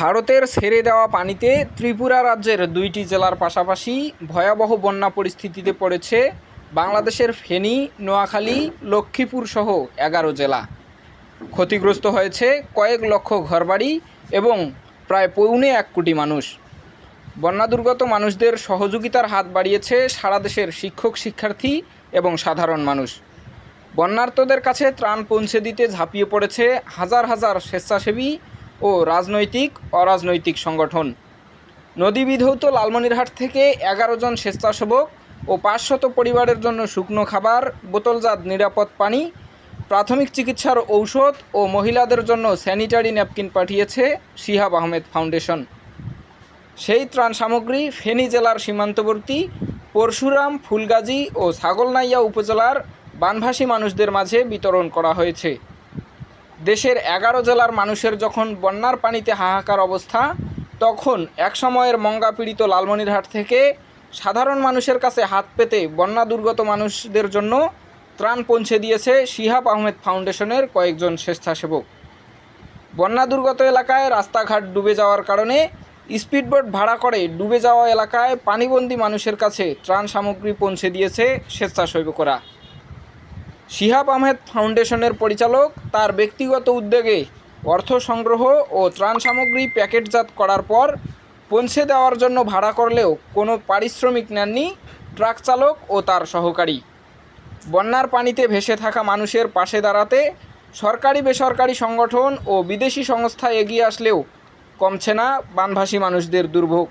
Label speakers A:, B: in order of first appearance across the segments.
A: ভারতের ছেড়ে দেওয়া পানিতে ত্রিপুরা রাজ্যের দুইটি জেলার পাশাপাশি ভয়াবহ বন্যা পরিস্থিতিতে পড়েছে বাংলাদেশের ফেনী, নোয়াখালী, লক্ষ্মীপুর সহ এগারো জেলা। ক্ষতিগ্রস্ত হয়েছে কয়েক লক্ষ ঘরবাড়ি এবং প্রায় পৌনে এক কোটি মানুষ। বন্যা দুর্গত মানুষদের সহযোগিতার হাত বাড়িয়েছে সারা দেশের শিক্ষক, শিক্ষার্থী এবং সাধারণ মানুষ। বন্যার্তদের কাছে ত্রাণ পৌঁছে দিতে ঝাঁপিয়ে পড়েছে হাজার হাজার স্বেচ্ছাসেবী ও রাজনৈতিক, অরাজনৈতিক সংগঠন। নদী বিধৌত লালমনিরহাট থেকে এগারো জন স্বেচ্ছাসেবক ও পাঁচশত পরিবারের জন্য শুকনো খাবার, বোতলজাত নিরাপদ পানি, প্রাথমিক চিকিৎসার ঔষধ ও মহিলাদের জন্য স্যানিটারি ন্যাপকিন পাঠিয়েছে শিহাব আহমেদ ফাউন্ডেশন। সেই ত্রাণ সামগ্রী ফেনী জেলার সীমান্তবর্তী পরশুরাম, ফুলগাজী ও ছাগলনাইয়া উপজেলার বানভাসী মানুষদের মাঝে বিতরণ করা হয়েছে। দেশের এগারো জেলার মানুষের যখন বন্যার পানিতে হাহাকার অবস্থা, তখন একসময়ের মঙ্গা পীড়িত লালমনিরহাট থেকে সাধারণ মানুষের কাছে হাত পেতে বন্যা দুর্গত মানুষদের জন্য ত্রাণ পৌঁছে দিয়েছে শিহাব আহমেদ ফাউন্ডেশনের কয়েকজন স্বেচ্ছাসেবক। বন্যা দুর্গত এলাকায় রাস্তাঘাট ডুবে যাওয়ার কারণে স্পিডবোট ভাড়া করে ডুবে যাওয়া এলাকায় পানিবন্দী মানুষের কাছে ত্রাণ সামগ্রী পৌঁছে দিয়েছে স্বেচ্ছাসেবকরা। শিহাব আহমেদ ফাউন্ডেশনের পরিচালক। তার ব্যক্তিগত উদ্যোগে অর্থ সংগ্রহ ও ত্রাণ সামগ্রী প্যাকেটজাত করার পর পৌঁছে দেওয়ার জন্য ভাড়া করলেও কোনো পারিশ্রমিক নেননি ট্রাক চালক ও তার সহকারী। বন্যার পানিতে ভেসে থাকা মানুষের পাশে দাঁড়াতে সরকারি বেসরকারি সংগঠন ও বিদেশি সংস্থা এগিয়ে আসলেও কমছে না বানভাসী মানুষদের দুর্ভোগ।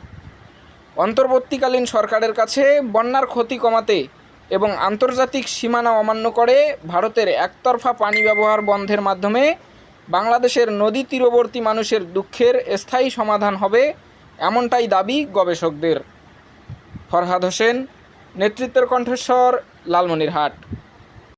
A: অন্তর্বর্তীকালীন সরকারের কাছে বন্যার ক্ষতি কমাতে এবং আন্তর্জাতিক সীমানা অমান্য করে ভারতের একতরফা পানি ব্যবহার বন্ধের মাধ্যমে বাংলাদেশের নদী তীরবর্তী মানুষের দুঃখের স্থায়ী সমাধান হবে এমনটাই দাবি গবেষকদের। ফরহাদ হোসেন, নেতৃত্বের কণ্ঠস্বর, লালমনিরহাট।